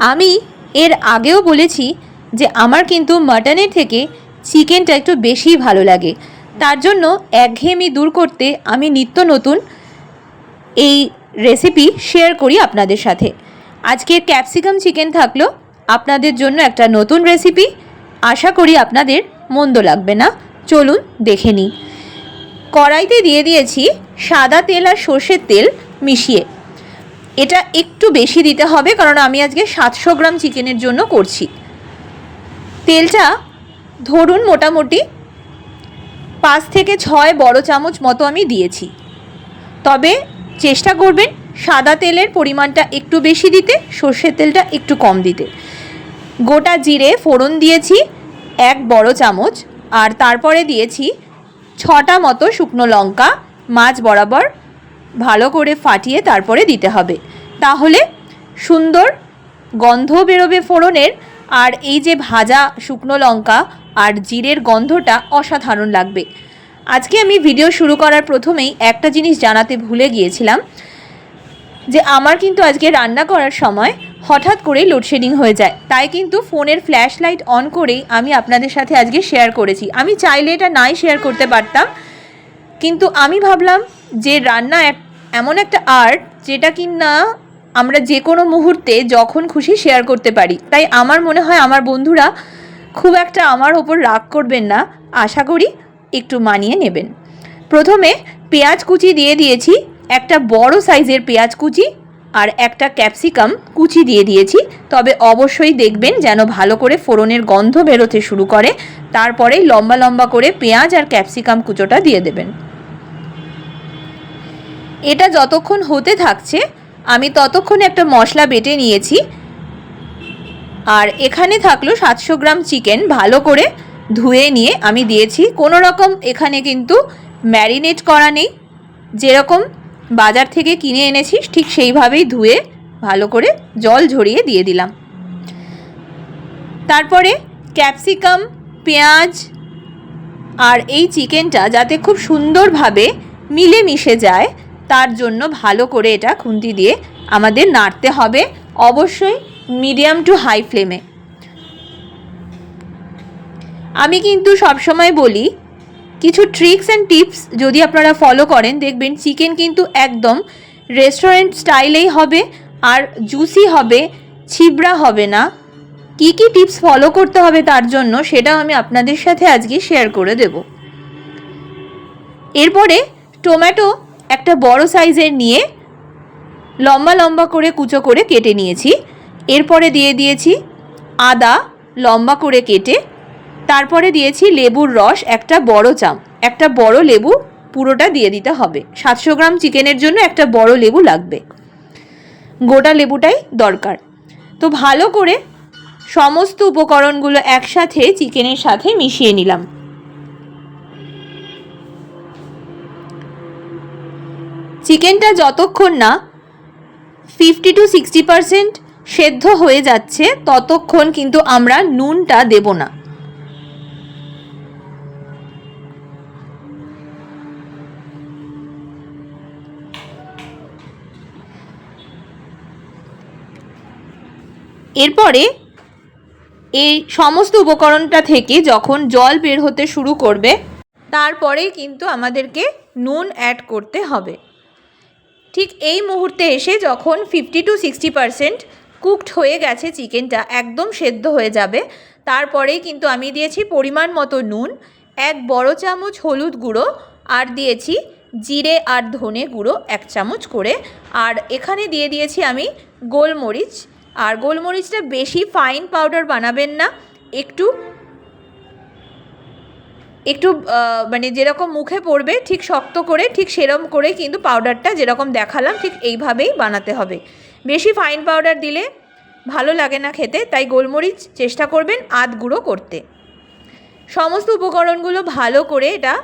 আমি এর আগেও বলেছি যে আমার কিন্তু মাটনের থেকে চিকেনটা একটু বেশি ভালো লাগে। তার জন্য একঘেয়েমি দূর করতে আমি নিত্য নতুন এই রেসিপি শেয়ার করি আপনাদের সাথে। আজকের ক্যাপসিকাম চিকেন থাকল আপনাদের জন্য একটা নতুন রেসিপি আশা করি আপনাদের মন্দ লাগবে না। চলুন দেখে নিই। কড়াইতে দিয়ে দিয়েছি সাদা তেল আর সর্ষের তেল মিশিয়ে। এটা একটু বেশি দিতে হবে, কারণ আমি আজকে সাতশো গ্রাম চিকেনের জন্য করছি। তেলটা ধরুন মোটামুটি পাঁচ থেকে ছয় বড় চামচ মতো আমি দিয়েছি। তবে চেষ্টা করবেন সাদা তেলের পরিমাণটা একটু বেশি দিতে, সর্ষের তেলটা একটু কম দিতে। গোটা জিরে ফোড়ন দিয়েছি এক বড় চামচ, আর তারপরে দিয়েছি ছটা মতো শুকনো লঙ্কা, মাছ বরাবর ভালো করে ফাটিয়ে তারপরে দিতে হবে। তাহলে সুন্দর গন্ধ বেরোবে ফোড়নের, আর এই যে ভাজা শুকনো লঙ্কা আর জিরের গন্ধটা অসাধারণ লাগবে। আজকে আমি ভিডিও শুরু করার প্রথমেই একটা জিনিস জানাতে ভুলে গিয়েছিলাম, যে আমার কিন্তু আজকে রান্না করার সময় হঠাৎ করেই লোডশেডিং হয়ে যায়। তাই কিন্তু ফোনের ফ্ল্যাশ লাইট অন করেই আমি আপনাদের সাথে আজকে শেয়ার করেছি। আমি চাইলে এটা নাই শেয়ার করতে পারতাম, কিন্তু আমি ভাবলাম যে রান্না এক এমন একটা আর্ট যেটা কি না আমরা যে কোনো মুহূর্তে যখন খুশি শেয়ার করতে পারি। তাই আমার মনে হয় আমার বন্ধুরা খুব একটা আমার ওপর রাগ করবেন না। আশা করি একটু মানিয়ে নেবেন। প্রথমে পেঁয়াজ কুচি দিয়ে দিয়েছি, একটা বড় সাইজের পেঁয়াজ কুচি আর একটা ক্যাপসিকাম কুচি দিয়ে দিয়েছি। তবে অবশ্যই দেখবেন যেন ভালো করে ফোড়নের গন্ধ বেরোতে শুরু করে। তারপরেই লম্বা লম্বা করে পেঁয়াজ আর ক্যাপসিকাম কুচোটা দিয়ে দেবেন। এটা যতক্ষণ হতে থাকছে, আমি ততক্ষণ একটা মশলা বেটে নিয়েছি। আর এখানে থাকল সাতশো গ্রাম চিকেন ভালো করে ধুয়ে নিয়ে আমি দিয়েছি। কোনো রকম এখানে কিন্তু ম্যারিনেট করা নেই। যেরকম বাজার থেকে কিনে এনেছি ঠিক সেইভাবেই ধুয়ে ভালো করে জল ঝরিয়ে দিয়ে দিলাম। তারপরে ক্যাপসিকাম, পেঁয়াজ আর এই চিকেনটা যাতে খুব সুন্দরভাবে মিলে মিশে যায় তার জন্য ভালো করে এটা খুন্তি দিয়ে আমাদের নাড়তে হবে, অবশ্যই মিডিয়াম টু হাই ফ্লেমে আমি কিন্তু সবসময় বলি, কিছু ট্রিক্স অ্যান্ড টিপস যদি আপনারা ফলো করেন, দেখবেন চিকেন কিন্তু একদম রেস্টুরেন্ট স্টাইলেই হবে, আর জুসি হবে, ছিবড়া হবে না। কি কি টিপস ফলো করতে হবে তার জন্য সেটাও আমি আপনাদের সাথে আজকে শেয়ার করে দেব। এরপরে টমেটো একটা বড় সাইজের নিয়ে লম্বা লম্বা করে কুচো করে কেটে নিয়েছি। এরপরে দিয়ে দিয়েছি আদা লম্বা করে কেটে। তারপরে দিয়েছি লেবুর রস, একটা বড় চাম, একটা বড় লেবু পুরোটা দিয়ে দিতে হবে। সাতশো গ্রাম চিকেনের জন্য একটা বড় লেবু লাগবে। গোটা লেবুটাই দরকার। তো ভালো করে সমস্ত উপকরণগুলো একসাথে চিকেনের সাথে মিশিয়ে নিলাম। চিকেনটা যতক্ষণ না ফিফটি টু সিক্সটি পারসেন্ট সেদ্ধ হয়ে যাচ্ছে, ততক্ষণ কিন্তু আমরা নুনটা দেব না। এরপরে এই সমস্ত উপকরণটা থেকে যখন জল বের হতে শুরু করবে, তারপরেই কিন্তু আমাদেরকে নুন অ্যাড করতে হবে। ঠিক এই মুহূর্তে এসে যখন fifty two sixty percent cooked হয়ে গেছে চিকেনটা, একদম সেদ্ধ হয়ে যাবে, তারপরেই কিন্তু আমি দিয়েছি পরিমাণ মতো নুন, এক বড় চামচ হলুদ গুঁড়ো, আর দিয়েছি জিরে আর ধনে গুঁড়ো এক চামচ করে, আর এখানে দিয়ে দিয়েছি আমি গোলমরিচ, আর গোলমরিচটা বেশি ফাইন পাউডার বানাবেন না, একটু একটু মানে যেরকম মুখে পড়বে, ঠিক শক্ত করে, ঠিক সেরম করে কিন্তু পাউডারটা যেরকম দেখালাম, ঠিক এইভাবেই বানাতে হবে। বেশি ফাইন পাউডার দিলে ভালো লাগে না খেতে, তাই গোলমরিচ চেষ্টা করবেন আধ গুঁড়ো করতে। সমস্ত উপকরণগুলো ভালো করে এটা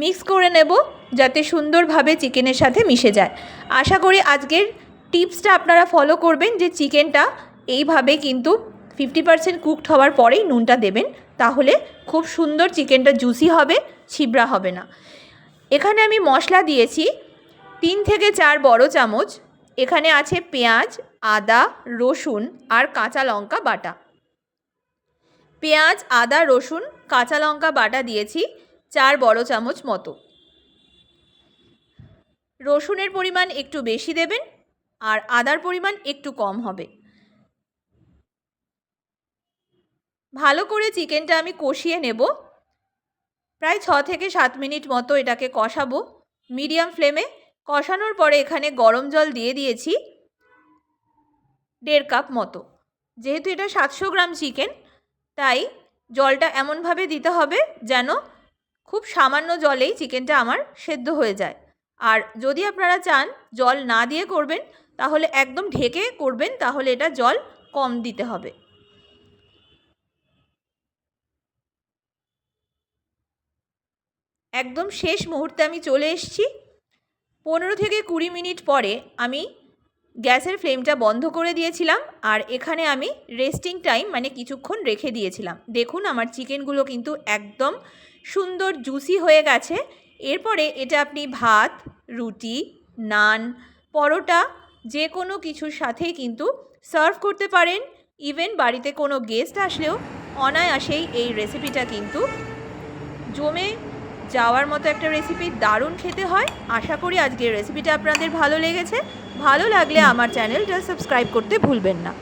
মিক্স করে নেব, যাতে সুন্দরভাবে চিকেনের সাথে মিশে যায়। আশা করি আজকের টিপসটা আপনারা ফলো করবেন যে চিকেনটা এইভাবে কিন্তু ফিফটি পার্সেন্ট কুকড হওয়ার পরেই নুনটা দেবেন। তাহলে খুব সুন্দর চিকেনটা জুসি হবে, ছিবড়া হবে না। এখানে আমি মশলা দিয়েছি তিন থেকে চার বড় চামচ, এখানে আছে পেঁয়াজ, আদা, রসুন আর কাঁচা লঙ্কা বাটা। পেঁয়াজ, আদা, রসুন, কাঁচা লঙ্কা বাটা দিয়েছি চার বড় চামচ মতো। রসুনের পরিমাণ একটু বেশি দেবেন আর আদার পরিমাণ একটু কম হবে। ভালো করে চিকেনটা আমি কষিয়ে নেব। প্রায় ছ থেকে সাত মিনিট মতো এটাকে কষাবো। মিডিয়াম ফ্লেমে কষানোর পরে এখানে গরম জল দিয়ে দিয়েছি দেড় কাপ মতো। যেহেতু এটা সাতশো গ্রাম চিকেন, তাই জলটা এমনভাবে দিতে হবে যেন খুব সামান্য জলেই চিকেনটা আমার সেদ্ধ হয়ে যায়। আর যদি আপনারা চান জল না দিয়ে করবেন, তাহলে একদম ঢেকে করবেন, তাহলে এটা জল কম দিতে হবে। একদম শেষ মুহূর্তে আমি চলে এসেছি। পনেরো থেকে কুড়ি মিনিট পরে আমি গ্যাসের ফ্লেমটা বন্ধ করে দিয়েছিলাম আর এখানে আমি রেস্টিং টাইম মানে কিছুক্ষণ রেখে দিয়েছিলাম। দেখুন আমার চিকেনগুলো কিন্তু একদম সুন্দর জুসি হয়ে গেছে। এরপরে এটা আপনি ভাত, রুটি, নান, পরোটা যে কোনো কিছুর সাথেই কিন্তু সার্ভ করতে পারেন। ইভেন বাড়িতে কোনো গেস্ট আসলেও অনায়াসেই এই রেসিপিটা কিন্তু জমে যাওয়ার মতো একটা রেসিপি দারুণ খেতে হয়। আশা করি আজকের রেসিপিটা আপনাদের ভালো লেগেছে। ভালো লাগলে আমার চ্যানেলটা সাবস্ক্রাইব করতে ভুলবেন না।